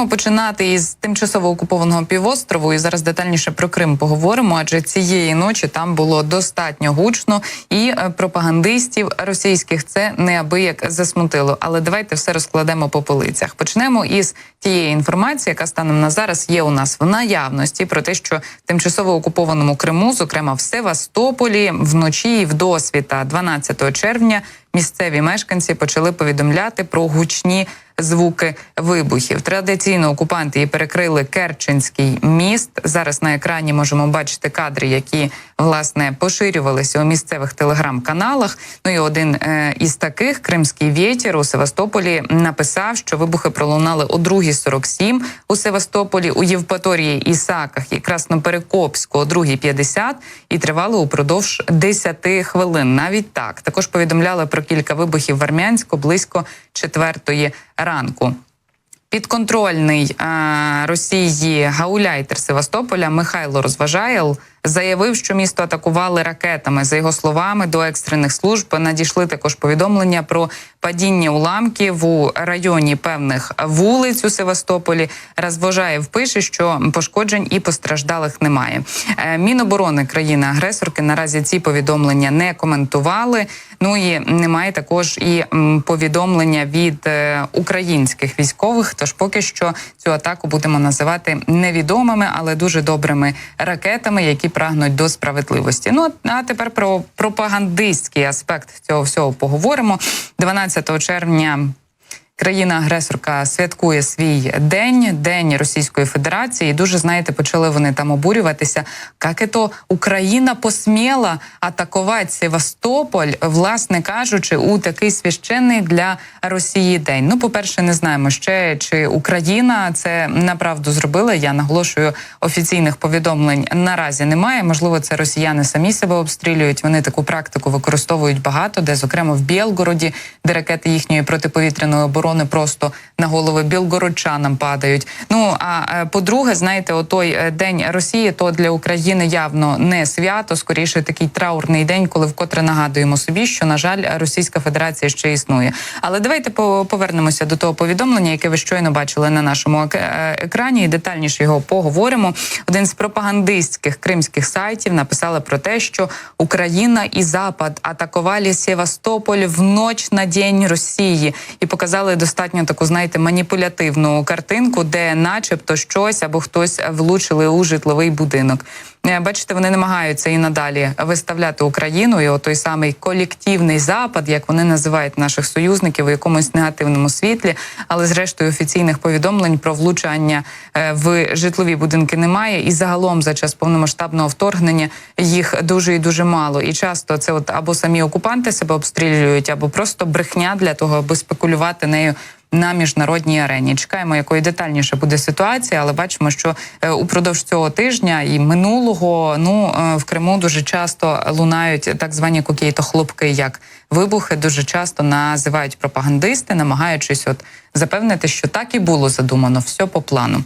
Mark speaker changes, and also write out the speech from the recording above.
Speaker 1: Будемо починати із тимчасово окупованого півострову. І зараз детальніше про Крим поговоримо. Адже цієї ночі там було достатньо гучно, і е, пропагандистів російських це неабияк засмутило. Але давайте все розкладемо по полицях. Почнемо із тієї інформації, яка станом на зараз є у нас в наявності про те, що тимчасово окупованому Криму, зокрема в Севастополі, вночі і в досвіта 12 червня. Місцеві мешканці почали повідомляти про гучні звуки вибухів. Традиційно окупанти і перекрили Керченський міст. Зараз на екрані можемо бачити кадри, які власне поширювалися у місцевих телеграм-каналах. Ну і один е, із таких кримський вєтір у Севастополі написав, що вибухи пролунали о 2.47 у Севастополі, у Євпаторії Ісаках і Красноперекопську о 2.50 і тривали упродовж 10 хвилин. Навіть так також повідомляли про кілька вибухів в Армянську близько четвертої ранку. Підконтрольний е, Росії гауляйтер Севастополя Михайло Розважаєл заявив, що місто атакували ракетами. За його словами, до екстрених служб надійшли також повідомлення про падіння уламків у районі певних вулиць у Севастополі. Розважаєв пише, що пошкоджень і постраждалих немає. Е, Міноборони країни-агресорки наразі ці повідомлення не коментували. Ну і немає також і повідомлення від е, українських військових. Тож поки що цю атаку будемо називати невідомими, але дуже добрими ракетами, які прагнуть до справедливості. Ну а тепер про пропагандистський аспект цього всього поговоримо. 12 червня. Країна-агресорка святкує свій день, день Російської Федерації. І дуже знаєте, почали вони там обурюватися. Як то Україна посміла атакувати Севастополь, власне кажучи, у такий священний для Росії день. Ну, по перше, не знаємо ще чи Україна це направду зробила. Я наголошую, офіційних повідомлень наразі немає. Можливо, це росіяни самі себе обстрілюють. Вони таку практику використовують багато, де зокрема в Білгороді, де ракети їхньої протиповітряної оборони оборони просто на голови білгородчанам падають. Ну а по-друге, знаєте, отой е, день Росії то для України явно не свято, скоріше такий траурний день, коли вкотре нагадуємо собі, що на жаль Російська Федерація ще існує. Але давайте повернемося до того повідомлення, яке ви щойно бачили на нашому е, екрані, і детальніше його поговоримо. Один з пропагандистських кримських сайтів написали про те, що Україна і Запад атакували Севастополь в ноч на день Росії і показали достатньо таку, знаєте, маніпулятивну картинку, де, начебто, щось або хтось влучили у житловий будинок. Е, бачите, вони намагаються і надалі виставляти Україну і той самий колективний запад, як вони називають наших союзників у якомусь негативному світлі. Але зрештою офіційних повідомлень про влучання е, в житлові будинки немає. І загалом за час повномасштабного вторгнення їх дуже і дуже мало. І часто це от або самі окупанти себе обстрілюють, або просто брехня для того, аби спекулювати нею на міжнародній арені. Чекаємо, якої детальніше буде ситуація, але бачимо, що е, упродовж цього тижня і минулого ну е, в Криму дуже часто лунають так звані кокійто хлопки, як вибухи. Дуже часто називають пропагандисти, намагаючись от запевнити, що так і було задумано все по плану.